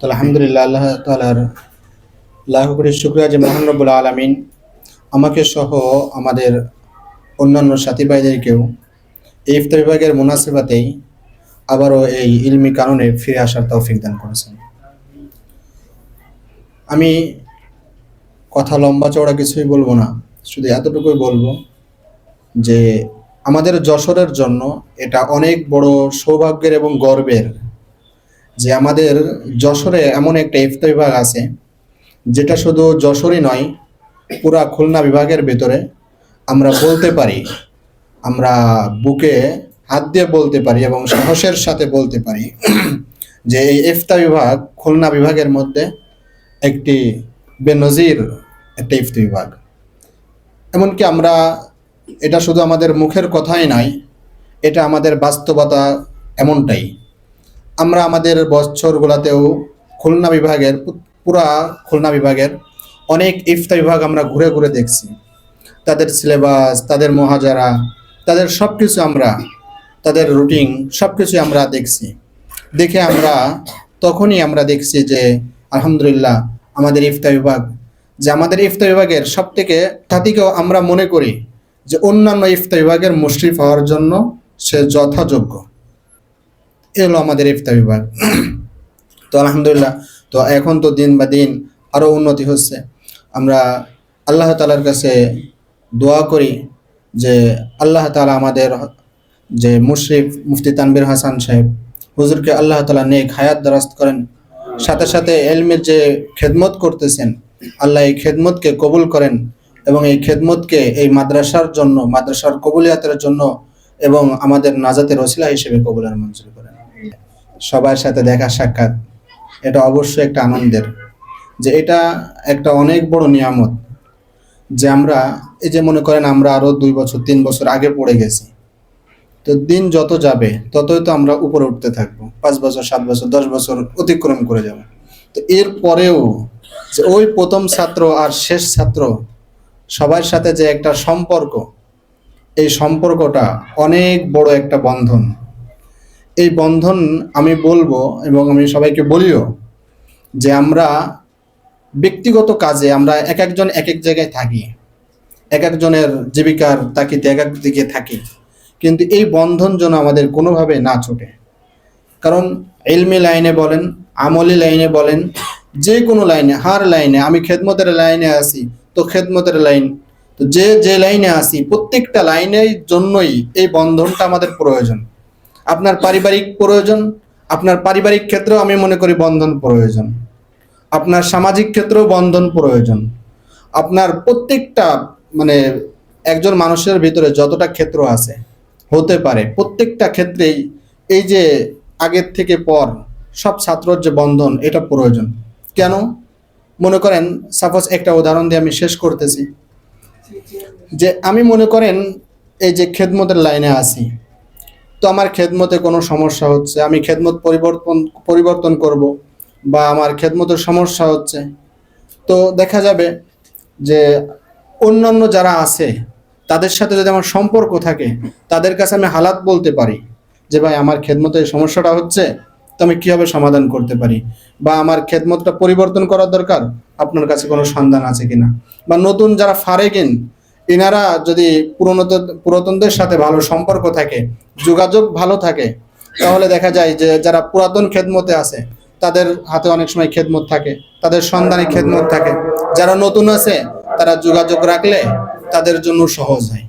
তো আলহামদুলিল্লাহ, আল্লাহ তালার লাখ করে শুক্রিয়া যে মহান রব্বুল আলমিন আমাকে সহ আমাদের অন্যান্য সাথী ভাইদেরকেও এই ইফতার বিভাগের মুনাসিবাতেই আবারও এই ইলমি কারণে ফিরে আসার তৌফিক দান করেছেন। আমি কথা লম্বা চওড়া কিছুই বলব না, শুধু এতটুকুই বলব যে আমাদের যশোরের জন্য এটা অনেক বড় সৌভাগ্যের এবং গর্বের যে আমাদের যশোরে এমন একটা ইফতার বিভাগ আছে, যেটা শুধু যশোরই নয়, পুরা খুলনা বিভাগের ভেতরে আমরা বলতে পারি, আমরা বুকে হাত দিয়ে বলতে পারি এবং সাহসের সাথে বলতে পারি যে এই ইফতা বিভাগ খুলনা বিভাগের মধ্যে একটি বেনজির একটা ইফতা বিভাগ। এমনকি আমরা, এটা শুধু আমাদের মুখের কথাই নয়, এটা আমাদের বাস্তবতা এমনটাই। আমরা আমাদের বছরগুলোতেও খুলনা বিভাগের, পুরা খুলনা বিভাগের অনেক ইফতা বিভাগ আমরা ঘুরে ঘুরে দেখছি। তাদের সিলেবাস তাদের মহাজারা, তাদের সব কিছু আমরা, তাদের রুটিন সব কিছু আমরা দেখছি। দেখে আমরা তখনই আমরা দেখছি যে, আলহামদুলিল্লাহ, আমাদের ইফতা বিভাগ, যে আমাদের ইফতা বিভাগের সব থেকে তাতিকেও আমরা মনে করি যে অন্যান্য ইফতা বিভাগের মুশরিফ হওয়ার জন্য সে যথাযোগ্য। এ হলো আমাদের ইফতা বিভাগ। তো আলহামদুলিল্লাহ, তো এখন তো দিন বা দিন আরও উন্নতি হচ্ছে। আমরা আল্লাহ তালার কাছে দোয়া করি যে আল্লাহ তালা আমাদের যে মুশরিফ মুফতি তানবির হাসান সাহেব, হুজুরকে আল্লাহ তালা নেক হায়াত দারাস্ত করেন। সাথে সাথে এলমের যে খেদমত করতেছেন, আল্লাহ এই খেদমতকে কবুল করেন এবং এই খেদমতকে এই মাদ্রাসার জন্য, মাদ্রাসার কবুলিয়াতের জন্য এবং আমাদের নাজাতের ওসিলা হিসেবে কবুলের মঞ্জুর করেন। সবার সাথে দেখা সাক্ষাৎ, এটা অবশ্যই একটা আনন্দের। যে এটা একটা অনেক বড় নিয়ামত যে আমরা, এই যে মনে করেন আমরা আরও দুই বছর, তিন বছর আগে পড়ে গেছি। তো দিন যত যাবে, ততই তো আমরা উপরে উঠতে থাকব। পাঁচ বছর, সাত বছর, দশ বছর অতিক্রম করে যাব। তো এর পরেও যে ওই প্রথম ছাত্র আর শেষ ছাত্র সবার সাথে যে একটা সম্পর্ক, এই সম্পর্কটা অনেক বড় একটা বন্ধন। এই বন্ধন আমি বলব এবং আমি সবাইকে বলিও যে আমরা ব্যক্তিগত কাজে আমরা এক একজন এক এক জায়গায় থাকি। এক একজনের জীবিকার তাকিতে এক এক দিকে থাকি। কিন্তু এই বন্ধন যেন আমাদের কোনোভাবে না ছোটে। কারণ এলমি লাইনে বলেন, আমলি লাইনে বলেন, যে কোনো লাইনে, হার লাইনে, আমি খেদমতের লাইনে আসি তো খেদমতের লাইন। তো যে যে লাইনে আসি প্রত্যেকটা লাইনের জন্যই এই বন্ধনটা আমাদের প্রয়োজন। আপনার পারিবারিক প্রয়োজন, আপনার পারিবারিক ক্ষেত্রেও আমি মনে করি বন্ধন প্রয়োজন। আপনার সামাজিক ক্ষেত্রেও বন্ধন প্রয়োজন। আপনার প্রত্যেকটা মানে একজন মানুষের ভিতরে যতটা ক্ষেত্র আছে, হতে পারে, প্রত্যেকটা ক্ষেত্রেই এই যে আগের থেকে পর সব ছাত্রর যে বন্ধন, এটা প্রয়োজন। কেন? মনে করেন সাপোজ একটা উদাহরণ দিয়ে আমি শেষ করতেছি। যে আমি মনে করেন, এই যে খেদমতের লাইনে আছি তো আমার খেদমতে কোনো সমস্যা হচ্ছে। আমি খেদমত পরিবর্তন পরিবর্তন করব বা আমার খেদমতের সমস্যা হচ্ছে। তো দেখা যাবে যে অন্যান্য যারা আছে, তাদের সাথে যদি আমার সম্পর্ক থাকে, তাদের কাছে আমি হালাত বলতে পারি যে, ভাই, আমার খেদমতের সমস্যাটা হচ্ছে, তো আমি কীভাবে সমাধান করতে পারি? বা, আমার খেদমতটা পরিবর্তন করার দরকার, আপনার কাছে কোনো সন্ধান আছে কিনা? বা, নতুন যারা ফারেকিন এনারা যদি পুরনো পুরাতনদের সাথে ভালো সম্পর্ক থাকে, যোগাযোগ ভালো থাকে, তাহলে দেখা যায় যে যারা পুরাতন খেদমতে আছে, তাদের হাতে অনেক সময় খেদমত থাকে, তাদের সন্ধানে খেদমত থাকে। যারা নতুন আছে, তারা যোগাযোগ রাখলে তাদের জন্য সহজ হয়।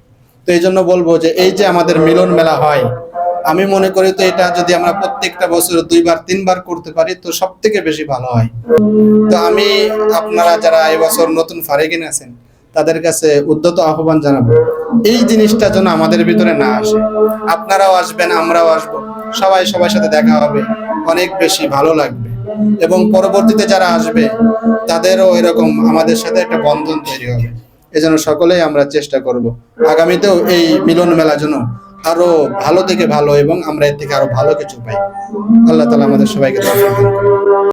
তো এই জন্য বলব যে এই যে আমাদের মিলন মেলা হয়, আমি মনে করি তো এটা যদি আমরা প্রত্যেকটা বছর দুইবার, তিনবার করতে পারি, তো সব থেকে বেশি ভালো হয়। তো আমি, আপনারা যারা এবছর নতুন ফারেকিন আছেন তাদের কাছে উদ্যত আহ্বান জানাব। এই জিনিসটা যেন আমাদের ভিতরে না আসে। আপনারাও আসবেন, আমরাও আসব। সবাই সবার সাথে দেখা হবে। অনেক বেশি ভালো লাগবে। এবং পরবর্তীতে যারা আসবে, তাদেরও এরকম আমাদের সাথে একটা বন্ধন তৈরি হবে। এজন্য সকলেই আমরা চেষ্টা করব। আগামীতেও এই মিলন মেলা যেন আরও ভালো থেকে ভালো এবং আমরা এর থেকে আরও ভালো কিছু পাই। আল্লাহ তালা আমাদের সবাইকে।